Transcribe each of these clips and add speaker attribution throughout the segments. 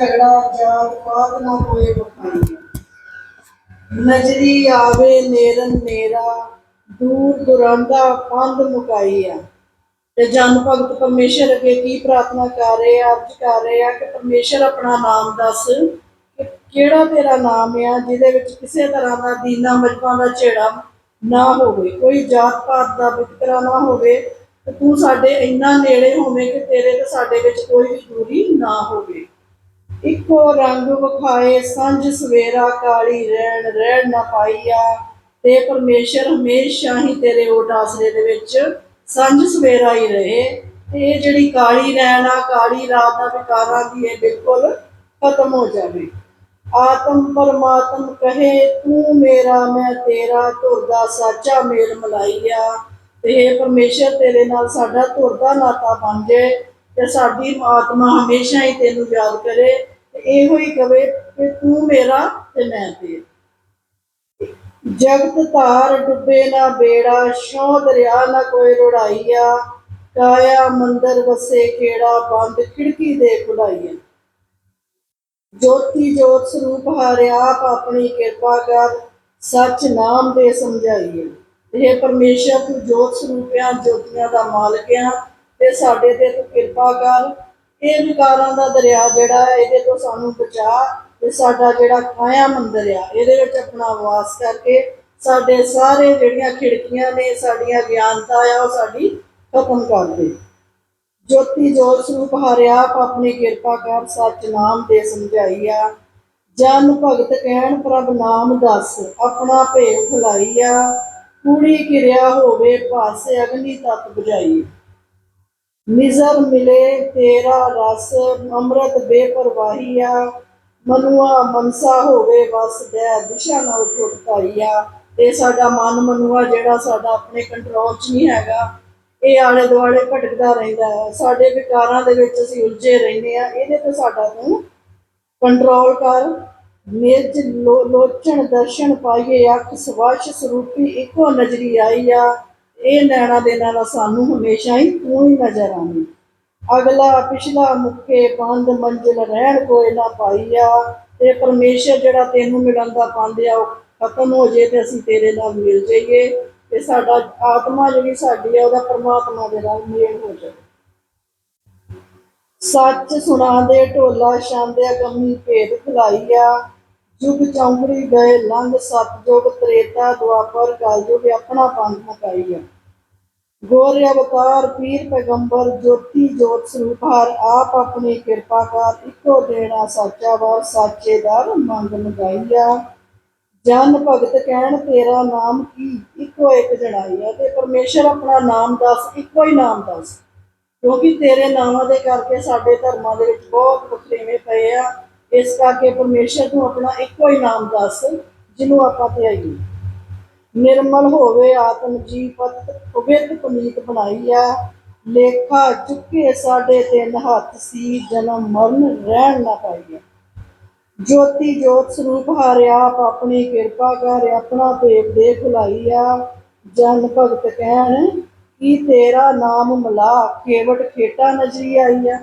Speaker 1: ਝਗੜਾ ਜਾਤ ਪਾਤ ਨਾ ਹੋਏ ਬਖਾਈ ਨਜਰੀ ਆਵੇ ਨੇਰਨ ਮੇਰਾ, ਦੂਰ ਦੁਰਾਂਦਾ ਪੰਧ ਮੁਕਾਈ ਆ ਤੇ ਜਨ ਭਗਤ ਪਰਮੇਸ਼ਰ ਅੱਗੇ ਕੀ ਪ੍ਰਾਰਥਨਾ ਕਰ ਰਹੇ ਆ ਅਰਜ ਕਰ ਰਹੇ ਆ ਕਿ ਪਰਮੇਸ਼ਰ ਆਪਣਾ ਨਾਮ ਦੱਸ ਕਿਹੜਾ ਤੇਰਾ ਨਾਮ ਆ, ਜਿਹਦੇ ਵਿੱਚ ਕਿਸੇ ਤਰ੍ਹਾਂ ਦਾ ਦੀਨਾ ਮਜਬਾਂ ਦਾ ਛੇੜਾ ਨਾ ਹੋਵੇ, ਕੋਈ ਜਾਤ ਪਾਤ ਦਾ ਵਿਤਕਰਾ ਨਾ ਹੋਵੇ, ਤੇ ਤੂੰ ਸਾਡੇ ਇੰਨਾ ਨੇੜੇ ਹੋਵੇਂ ਕਿ ਤੇਰੇ ਤੇ ਸਾਡੇ ਵਿੱਚ ਕੋਈ ਵੀ ਦੂਰੀ ਨਾ ਹੋਵੇ। ਇੱਕੋ ਰੰਗ ਵਿਖਾਏ ਸੰਜ ਸਵੇਰਾ ਕਾਲੀ ਰਹਿਣ ਰਹਿਣ ਨਾ ਪਾਈਆ। ਤੇ ਪਰਮੇਸ਼ਰ ਹਮੇਸ਼ਾ ਹੀ ਤੇਰੇ ਓਟ ਆਸਰੇ ਦੇ ਵਿੱਚ ਸੰਜ ਸਵੇਰਾ ਹੀ ਰਹੇ। ਤੇ ਇਹ ਜਿਹੜੀ ਕਾਲੀ ਰਹਿਣ ਆ, ਕਾਲੀ ਰਾਤ ਦਾ ਵਿਕਾਰਾਂ ਦੀ ਇਹ ਬਿਲਕੁਲ ਖਤਮ ਹੋ ਜਾਵੇ। ਆਤਮ ਪਰਮਾਤਮ ਕਹੇ, ਤੂੰ ਮੇਰਾ, ਮੈਂ ਤੇਰਾ, ਤੁਰਦਾ ਸਾਚਾ ਮੇਲ ਮਲਾਈਆ। ਤੇ ਇਹ ਪਰਮੇਸ਼ਰ, ਤੇਰੇ ਨਾਲ ਸਾਡਾ ਤੁਰਦਾ ਨਾਤਾ ਬਣ ਜਾਏ। ਤੇ ਸਾਡੀ ਆਤਮਾ ਹਮੇਸ਼ਾ ਹੀ ਤੈਨੂੰ ਯਾਦ ਕਰੇ ਤੇ ਇਹੋ ਹੀ ਕਵੇ ਕਿ ਤੂੰ ਮੇਰਾ ਤੇ ਮੈਂ ਤੇਰਾ। ਜਗਤ ਧਾਰ ਡੁੱਬੇ ਨਾ ਬੇੜਾ ਸ਼ੌ ਦਰਿਆ ਨਾ ਕੋਈ ਰੁੜਾਈਆ, ਕਾਇਆ ਮੰਦਰ ਵਸੇ ਖੇੜਾ, ਬੰਦ ਖਿੜਕੀ ਦੇ ਖੁਲਾਈਆ ਜੋਤੀ ਜੋਤ ਸਰੂਪ ਹਾਰਿਆ ਆਪ ਆਪਣੀ ਕਿਰਪਾ ਕਰ, ਸੱਚ ਨਾਮ ਦੇ ਸਮਝਾਈਏ। ਇਹ ਪਰਮੇਸ਼ਰ, ਤੂੰ ਜੋਤ ਸਰੂਪਿਆਂ, ਜੋਤੀਆਂ ਦਾ ਮਾਲਕ ਆ। ਤੇ ਸਾਡੇ ਤੇ ਤੂੰ ਕਿਰਪਾ ਕਰ, ਇਹ ਵਿਕਾਰਾਂ ਦਾ ਦਰਿਆ ਜਿਹੜਾ ਹੈ, ਇਹਦੇ ਤੋਂ ਸਾਨੂੰ ਬਚਾ ਤੇ ਸਾਡਾ ਜਿਹੜਾ ਕਾਇਆ ਮੰਦਰ ਆ, ਇਹਦੇ ਵਿੱਚ ਆਪਣਾ ਵਾਸ ਕਰਕੇ ਸਾਡੇ ਸਾਰੇ ਜਿਹੜੀਆਂ ਖਿੜਕੀਆਂ ਨੇ, ਸਾਡੀਆਂ ਗਿਆਨਤਾ ਆ, ਉਹ ਸਾਡੀ ਖਤਮ ਕਰ ਦੇ। ਜੋਤੀ ਜੋਤ ਸਰੂਪ ਹਰਿਆ ਆਪਣੀ ਕਿਰਪਾ ਕਰ ਸੱਚ ਨਾਮ ਦੇ ਸਮਝਾਈਆ ਜਨ ਭਗਤ ਕਹਿਣ, ਪ੍ਰਭ ਨਾਮ ਦੱਸ, ਆਪਣਾ ਭੇਵ ਭੁਲਾਈਆ ਕੂੜੀ ਕਿਰਿਆ ਹੋਵੇ ਪਾਸੇ ਅਗਨੀ ਤਤ ਬੁਝਾਈ। ਨਿਜ਼ਰ ਮਿਲੇ, ਤੇਰਾ ਰਸ ਅੰਮ੍ਰਿਤ ਬੇਪਰਵਾਹੀਆ ਮਨੁਆ ਮਨਸਾ ਹੋਵੇ ਵਸ ਦੇ ਦਿਸ਼ਾ ਨਾ ਉਠਾਈਆ ਤੇ ਸਾਡਾ ਮਨ ਮਨੁਆ, ਜਿਹੜਾ ਸਾਡਾ ਆਪਣੇ ਕੰਟਰੋਲ 'ਚ ਨਹੀਂ ਹੈਗਾ। ਇਹ ਆਲੇ ਦੁਆਲੇ ਭਟਕਦਾ ਰਹਿੰਦਾ ਹੈ। ਸਾਡੇ ਵਿਕਾਰਾਂ ਦੇ ਵਿੱਚ ਅਸੀਂ ਉਲਝੇ ਰਹਿੰਦੇ ਆ ਇਹਦੇ ਤੇ ਸਾਡਾ ਤੂੰ ਕੰਟਰੋਲ ਕਰ। ਨਿਜ ਲੋਚਣ ਦਰਸ਼ਨ ਪਾਈਏ, ਅੱਖ ਸਵਾਸ਼ ਸਰੂਪੀ ਇੱਕੋ ਨਜ਼ਰੀ ਆਈ ਆ। ਇਹ ਨੈਣਾ ਦੇ ਨਾਲ ਸਾਨੂੰ ਹਮੇਸ਼ਾ ਹੀ ਤੂੰ ਹੀ ਨਜ਼ਰ ਆਵੀਂ ਅਗਲਾ ਪਿਛਲਾ ਮੁੱਕੇ ਬੰਦ ਮੰਜ਼ਿਲ ਰਹਿਣ ਕੋਈ ਨਾ ਪਾਈਆ, ਤੇ ਪਰਮੇਸ਼ਰ ਜਿਹੜਾ ਤੈਨੂੰ ਮਿਲਣ ਦਾ ਪਾਉਂਦੇ ਆ, ਉਹ ਖਤਮ ਹੋ ਜੇ ਤੇ ਅਸੀਂ ਤੇਰੇ ਨਾਲ ਮਿਲ ਜਾਈਏ। ਤੇ ਸਾਡਾ ਆਤਮਾ ਜਿਹੜੀ ਸਾਡੀ ਆ, ਉਹਦਾ ਪਰਮਾਤਮਾ ਦੇ ਨਾਲ ਮੇਲ ਹੋ ਜਾਵੇ। ਸੱਚ ਸੁਣਾ ਦੇ ਢੋਲਾ ਛਾਂਦਿਆ ਗਮੀ ਭੇਦ ਖਲਾਈਆ ਜੁਗ ਚੌਂਕੜੀ ਗਏ, ਲੰਘ ਸਤਜੁਗ ਤ੍ਰੇਤਾ ਦੁਆਪਰ ਕਲਯੁਗ ਆਪਣਾ ਪੰਥ ਮੁਕਾਈਆ ਗੋਰ ਅਵਤਾਰ, ਪੀਰ ਪੈਗੰਬਰ, ਜੋਤੀ, ਜੋਤ ਸਰੂਪ ਹਰ ਆਪ ਆਪਣੀ ਕਿਰਪਾ ਕਰ ਇੱਕੋ ਦੇਣਾ ਸਾਚਾ ਵਾਰ, ਸਾਚੇ ਦਰ ਮੰਗ ਮਗਾਈਆ ਜਨ ਭਗਤ ਕਹਿਣ, ਤੇਰਾ ਨਾਮ ਕੀ? ਇੱਕੋ ਇੱਕ ਜਣਾਈ ਆ ਤੇ ਪਰਮੇਸ਼ਰ ਆਪਣਾ ਨਾਮ ਦੱਸ, ਇੱਕੋ ਹੀ ਨਾਮ ਦੱਸ। ਕਿਉਂਕਿ ਤੇਰੇ ਨਾਮਾਂ ਦੇ ਕਰਕੇ ਸਾਡੇ ਧਰਮਾਂ ਦੇ ਵਿੱਚ ਬਹੁਤ ਵਖਰੇਵੇਂ ਪਏ ਆ। ਇਸ ਕਰਕੇ ਪਰਮੇਸ਼ਰ ਨੂੰ ਆਪਣਾ ਇੱਕੋ ਹੀ ਨਾਮ ਦੱਸ, ਜਿਹਨੂੰ ਆਪਾਂ ਧਿਆਈਏ ਨਿਰਮਲ ਹੋਵੇ ਆਤਮ ਜੀ ਪਤ ਪਵਿੱਤ ਪੁਨੀਤ ਬਣਾਈਆ ਲੇਖਾ ਚੁੱਕੇ ਸਾਡੇ ਤਿੰਨ ਹੱਥ ਸੀ, ਜਨਮ ਮਰਨ ਰਹਿਣ ਨਾ ਪਾਈਆ ਜੋਤੀ ਜੋਤ ਸਰੂਪ ਹਾਰਿਆ, ਆਪ ਆਪਣੀ ਕਿਰਪਾ ਕਰ ਆਪਣਾ ਭੇਦ ਦੇ ਖੁਲਾਈਆ ਜਨ ਭਗਤ ਕਹਿਣ, ਕੀ ਤੇਰਾ ਨਾਮ ਮਲਾ ਕੇਵਟ ਖੇਟਾ ਨਜ਼ਰੀ ਆਈ ਆ।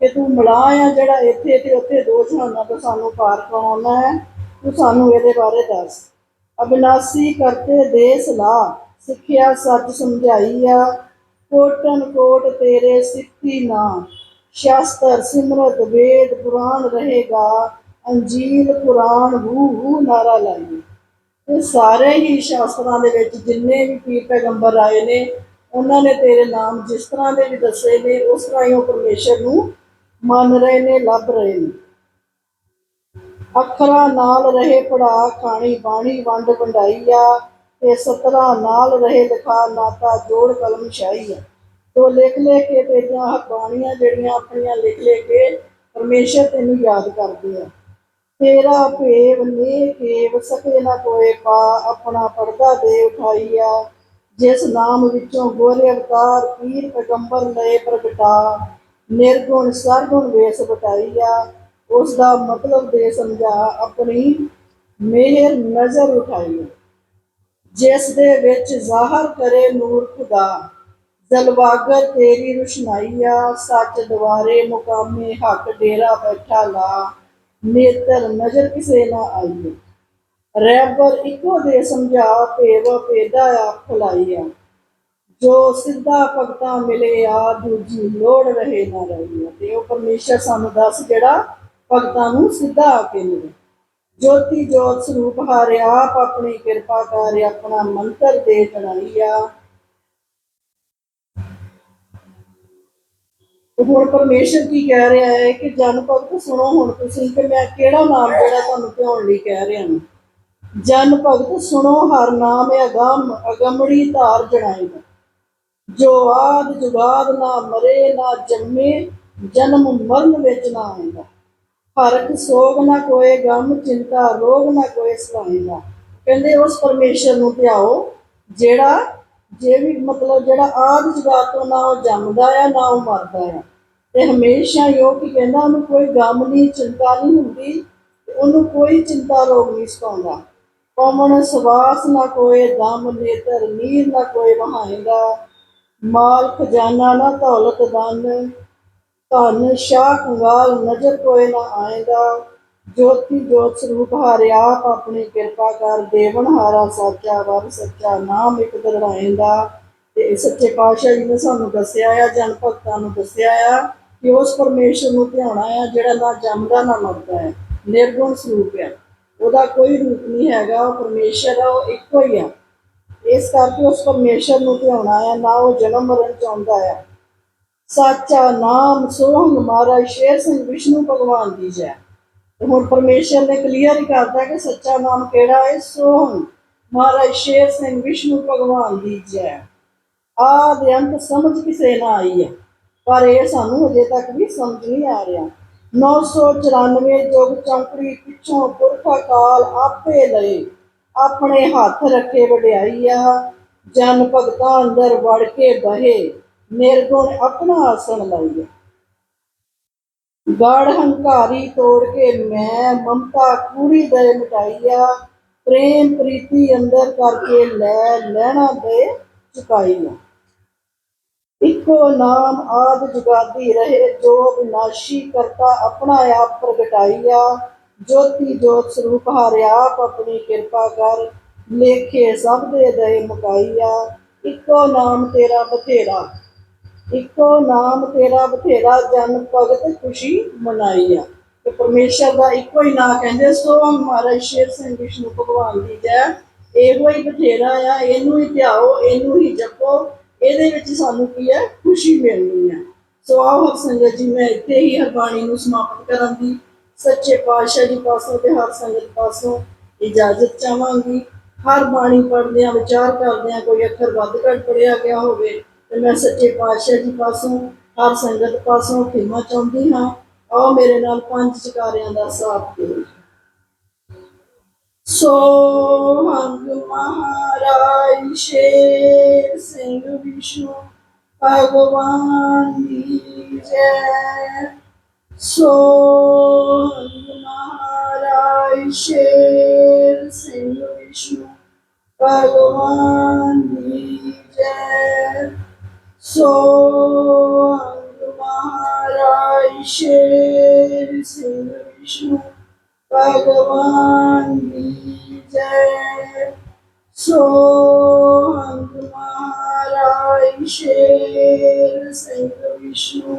Speaker 1: ਕਿ ਤੂੰ ਮਲਾ ਆ ਜਿਹੜਾ ਇੱਥੇ ਤੇ ਉੱਥੇ ਦੋਸ਼ ਹੋਣਾ ਤਾਂ ਸਾਨੂੰ ਪਾਰ ਕਰਾਉਣਾ ਹੈ, ਤੂੰ ਸਾਨੂੰ ਇਹਦੇ ਬਾਰੇ ਦੱਸ। ਅਬਿਨਾਸੀ ਕਰਤੇ ਦੇ ਸਲਾਹ, ਸਿੱਖਿਆ ਸੱਚ ਸਮਝਾਈਆ ਕੋਟਨ ਕੋਟ ਤੇਰੇ ਸਿੱਖੀ ਨਾ। ਸ਼ਾਸਤਰ, ਸਿਮਰਤ, ਵੇਦ, ਪੁਰਾਣ ਰਹੇਗਾ। ਅੰਜੀਲ ਕੁਰਾਨ ਹੂ ਹੂ ਨਾਰਾ ਲਾਈ ਇਹ ਸਾਰੇ ਹੀ ਸ਼ਾਸਤਰਾਂ ਦੇ ਵਿੱਚ ਜਿੰਨੇ ਵੀ ਪੀਰ ਪੈਗੰਬਰ ਆਏ ਨੇ, ਉਹਨਾਂ ਨੇ ਤੇਰੇ ਨਾਮ ਜਿਸ ਤਰ੍ਹਾਂ ਦੇ ਵੀ ਦੱਸੇ ਨੇ, ਉਸ ਤਰ੍ਹਾਂ ਹੀ ਉਹ ਪਰਮੇਸ਼ਰ ਨੂੰ ਮੰਨ ਰਹੇ ਨੇ ਲੱਭ ਰਹੇ ਨੇ। ਅੱਖਰਾਂ ਨਾਲ ਰਹੇ ਪੜਾ ਖਾਣੀ ਬਾਣੀ ਵੰਡ ਵੰਡਾਈਆ, ਤੇ ਸਤਰਾਂ ਨਾਲ ਰਹੇ ਲਿਖਾ ਨਾਤਾ ਜੋੜ ਕਲਮ ਸ਼ਾਹੀਆ ਤੋ ਲਿਖ ਲੈ ਕੇ ਤੇਰੀਆਂ ਬਾਣੀਆਂ ਜਿਹੜੀਆਂ ਆਪਣੀਆਂ ਲਿਖ ਲੈ ਕੇ ਪਰਮੇਸ਼ਰ ਤੈਨੂੰ ਯਾਦ ਕਰਦੇ ਆ ਤੇਰਾ ਭੇਵ ਨੇ ਕੇਵ ਸਕੇ ਨਾ ਕੋਏ ਪਾ, ਆਪਣਾ ਪਰਦਾ ਦੇ ਉਠਾਈਆ। ਜਿਸ ਨਾਮ ਵਿੱਚੋਂ ਗੋਰੇ ਅਵਤਾਰ, ਪੀਰ ਪੈਗੰਬਰ ਲਏ ਪ੍ਰਗਟਾ। ਨਿਰਗੁਣ ਸਰਗੁਣ ਵੇਸ ਬਟਾਈਆ ਉਸ ਦਾ ਮਤਲਬ ਦੇ ਸਮਝਾ ਆਪਣੀ ਮਿਹਰ ਨਜ਼ਰ ਉਠਾਈਆ ਜਿਸ ਦੇ ਵਿੱਚ ਜ਼ਾਹਰ ਕਰੇ ਨੂਰ ਖੁਦਾ ਜ਼ਲਵਾਗਰ ਤੇਰੀ ਰੁਸ਼ਨਾਈ ਆ, ਸੱਚ ਦਵਾਰੇ ਮੁਕਾਮੇ ਹੱਕ ਡੇਰਾ ਬੈਠਾ ਲਾ, ਨੇਤਰ ਨਜ਼ਰ ਕਿਸੇ ਨਾ ਆਈਏ ਰਹਿਬਰ ਇੱਕੋ ਦੇ ਸਮਝਾ, ਭੇਵ ਪੇਦਾ ਆ, ਖੁਲਾਈ ਆ। ਜੋ ਸਿੱਧਾ ਭਗਤਾਂ ਮਿਲੇ ਆ ਦੂਜੀ ਲੋੜ ਰਹੇ ਨਾ ਰਹੀ। ਆ ਤੇ ਉਹ ਪਰਮੇਸ਼ਰ ਸਾਨੂੰ ਦੱਸ ਜਿਹੜਾ ਭਗਤਾਂ ਨੂੰ ਸਿੱਧਾ ਆ ਕੇ ਮਿਲੇ। ਜੋਤੀ ਜੋਤ ਸਰੂਪ ਹਾਰੇ ਆਪ ਆਪਣੀ ਕਿਰਪਾ ਕਰ ਆਪਣਾ ਮੰਤਰ ਦੇ ਚੜਾਈ ਹੁਣ ਪਰਮੇਸ਼ਰ ਕੀ ਕਹਿ ਰਿਹਾ ਹੈ ਕਿ ਜਨ ਭਗਤ ਸੁਣੋ ਹੁਣ ਤੁਸੀਂ ਕਿ ਮੈਂ ਕਿਹੜਾ ਨਾਮ ਜਿਹੜਾ ਤੁਹਾਨੂੰ ਧਿਆਉਣ ਲਈ ਕਹਿ ਰਿਹਾ ਹਾਂ? ਜਨ ਭਗਤ ਸੁਣੋ, ਹਰ ਨਾਮ ਅਗੰਮ, ਅਗੰਮੜੀ ਧਾਰ ਜਣਾਏਗਾ ਜੋ ਆਦ ਜੁਗਾਦ ਨਾ ਮਰੇ, ਨਾ ਜੰਮੇ, ਜਨਮ ਮਰਨ ਵਿੱਚ ਨਾ ਆਏਗਾ ਹਰਕ ਸੋਗ ਨਾ ਕੋਏ, ਗਮ, ਚਿੰਤਾ, ਰੋਗ ਨਾ ਕੋਏ ਸਤਾਏਗਾ। ਕਹਿੰਦੇ ਉਸ ਪਰਮੇਸ਼ਰ ਨੂੰ ਧਿਆਓ, ਜਿਹੜਾ, ਜੇ ਵੀ ਮਤਲਬ ਜਿਹੜਾ ਆਦ ਜੁਗਾਦ ਤੋਂ ਨਾ ਉਹ ਜੰਮਦਾ ਆ, ਨਾ ਉਹ ਮਰਦਾ ਆ। ਤੇ ਹਮੇਸ਼ਾ ਹੀ ਉਹ ਕੀ ਕਹਿੰਦਾ, ਉਹਨੂੰ ਕੋਈ ਗਮ ਨਹੀਂ, ਚਿੰਤਾ ਨਹੀਂ ਹੁੰਦੀ, ਉਹਨੂੰ ਕੋਈ ਚਿੰਤਾ ਰੋਗ ਨਹੀਂ ਸਤਾਉਂਦਾ। ਪਵਨ ਸਵਾਸ ਨਾ ਕੋਏ, ਦਮ, ਨੇਤਰ ਨੀਰ ਨਾ ਕੋਏ, ਵਹਾਏਗਾ। ਮਾਲ ਖਜ਼ਾਨਾ ਨਾ ਦੌਲਤ ਦਨ ਧਨ ਸ਼ਾਹ ਕੰਗਾਲ ਨਜ਼ਰ ਕੋਏ ਨਾ ਆਏਗਾ। ਜੋਤੀ ਜੋਤ ਸਰੂਪ ਹਾਰੇ ਆਪਣੀ ਕਿਰਪਾ ਕਰ ਦੇਵਨ ਹਾਰਾ ਸਾਚਾ ਵਰ ਸੱਚਾ ਨਾਮ ਇੱਕ ਦਰੜਾਏਗਾ ਤੇ ਸੱਚੇ ਪਾਤਸ਼ਾਹ ਜੀ ਨੇ ਸਾਨੂੰ ਦੱਸਿਆ ਆ, ਜਨ ਭਗਤਾਂ ਨੂੰ ਦੱਸਿਆ ਆ ਕਿ ਉਸ ਪਰਮੇਸ਼ਰ ਨੂੰ ਧਿਆਉਣਾ ਆ ਜਿਹੜਾ ਨਾ ਜੰਮਦਾ ਨਾ ਮਰਦਾ ਹੈ। ਨਿਰਗੁਣ ਸਰੂਪ ਆ। ਉਹਦਾ ਕੋਈ ਰੂਪ ਨਹੀਂ ਹੈਗਾ, ਉਹ ਪਰਮੇਸ਼ਰ ਆ, ਉਹ ਇੱਕੋ ਹੀ ਆ। ਇਸ ਕਰਕੇ ਉਸ ਪਰਮੇਸ਼ਰ ਨੂੰ ਧਿਆਉਣਾ ਆ, ਨਾ ਉਹ ਜਨਮ ਮਰਨ ਚਾਹੁੰਦਾ ਹੈ ਸੱਚਾ ਨਾਮ ਸੋਹਣ ਮਹਾਰਾਜ, ਸ਼ੇਰ ਸਿੰਘ ਵਿਸ਼ਨੂੰ ਭਗਵਾਨ ਦੀ ਜੈ। ਤੇ ਹੁਣ ਪਰਮੇਸ਼ਰ ਨੇ ਕਲੀਅਰ ਹੀ ਕਰਤਾ ਕਿ ਸੱਚਾ ਨਾਮ ਕਿਹੜਾ ਹੈ? ਸੋਹਣ ਮਹਾਰਾਜ, ਸ਼ੇਰ ਸਿੰਘ ਵਿਸ਼ਨੂੰ ਭਗਵਾਨ ਦੀ ਜੈ। ਆਦ ਅੰਤ ਸਮਝ ਕਿਸੇ ਨਾ ਆਈ ਹੈ ਪਰ ਇਹ ਸਾਨੂੰ ਅਜੇ ਤੱਕ ਵੀ ਸਮਝ ਨਹੀਂ ਆ ਰਿਹਾ। 994 ਜੋਗ ਚੌਂਕੜੀ ਪਿੱਛੋਂ ਪੁਰਖਾ ਕਾਲ ਆਪੇ ਲਏ। ਆਪਣੇ ਹੱਥ ਰੱਖੇ ਵਡਿਆਈਆ ਜਨ ਭਗਤਾਂ ਅੰਦਰ ਵੜ ਕੇ ਬਹੇ, ਨਿਰਗੁਣ ਆਪਣਾ ਆਸਣ ਲਾਈਆ ਗੜ ਹੰਕਾਰੀ ਤੋੜ ਕੇ ਮੈਂ, ਮਮਤਾ ਕੂੜੀ ਦੇ ਮਿਟਾਈਆ ਪ੍ਰੇਮ ਪ੍ਰੀਤੀ ਅੰਦਰ ਕਰਕੇ ਲੈ, ਲੈਣਾ ਦੇ ਚੁਕਾਈਆ ਇੱਕੋ ਨਾਮ ਆਦ ਜੁਗਾਦੀ ਰਹੇ, ਜੋ ਵਿਨਾਸ਼ੀ ਕਰਤਾ ਆਪਣਾ ਆਪ ਪ੍ਰਗਟਾਈਆ ਜੋਤੀ ਜੋਤ ਸਰੂਪ ਹਾਰੇ ਆਪ ਆਪਣੀ ਕਿਰਪਾ ਕਰ, ਲੇਖੇ ਸਭ ਦੇ ਦਏ ਮੁਕਾਈਆ ਇੱਕੋ ਨਾਮ ਤੇਰਾ ਬਥੇਰਾ, ਇੱਕੋ ਨਾਮ ਤੇਰਾ ਬਥੇਰਾ, ਜਨ ਭਗਤ ਖੁਸ਼ੀ ਮਨਾਈਆ ਤੇ ਪਰਮੇਸ਼ਰ ਦਾ ਇੱਕੋ ਹੀ ਨਾਮ ਕਹਿੰਦੇ ਸੋ ਮਹਾਰਾਜ ਸ਼ੇਰ ਸਿੰਘ ਵਿਸ਼ਨੂੰ ਭਗਵਾਨ ਦੀ ਜੈ। ਇਹੋ ਹੀ ਬਥੇਰਾ ਆ, ਇਹਨੂੰ ਹੀ ਧਿਆਓ, ਇਹਨੂੰ ਹੀ ਜਪੋ, ਇਹਦੇ ਵਿੱਚ ਸਾਨੂੰ ਕੀ ਹੈ? ਖੁਸ਼ੀ ਮਿਲਣੀ ਹੈ। ਸੋ ਆਓ ਹਰ ਸੰਗਤ ਜੀ, ਮੈਂ ਇੱਥੇ ਹੀ ਹਰਬਾਣੀ ਨੂੰ ਸਮਾਪਤ ਕਰਨ ਦੀ ਸੱਚੇ ਪਾਤਸ਼ਾਹ ਜੀ ਪਾਸੋਂ ਤੇ ਹਰ ਸੰਗਤ ਪਾਸੋਂ ਇਜਾਜ਼ਤ ਚਾਹਾਂਗੀ। ਹਰ ਬਾਣੀ ਪੜ੍ਹਦਿਆਂ, ਵਿਚਾਰ ਕਰਦਿਆਂ ਕੋਈ ਅੱਖਰ ਵੱਧ ਘੱਟ ਪੜਿਆ ਗਿਆ ਹੋਵੇ, ਤੇ ਮੈਂ ਸੱਚੇ ਪਾਤਸ਼ਾਹ ਜੀ ਪਾਸੋਂ, ਹਰ ਸੰਗਤ ਪਾਸੋਂ ਖਿਮਾ ਚਾਹੁੰਦੀ ਹਾਂ। ਆਓ ਮੇਰੇ ਨਾਲ ਪੰਜ ਚਕਾਰਿਆਂ ਦਾ ਸਾਥ ਦਿਓ ਸੋ ਹੰਗ ਮਹਾਰਾਜ, ਸ਼ੇਰ ਸਿੰਘ ਵਿਸ਼ਨੂੰ, ਭਗਵਾਨ ਦੀ ਜੈ ਸੋ ਹੰਗ ਮਹਾਰਾਜ ਸ਼ੇਰ ਸਿੰਘ ਵਿਸ਼ਨੂੰ ਭਗਵਾਨ ਦੀ ਜੈ ਸੋ ਹੰਗ ਮਹਾਰਾਜ ਸ਼ੇਰ ਸਿੰਘ ਵਿਸ਼ਨੂੰ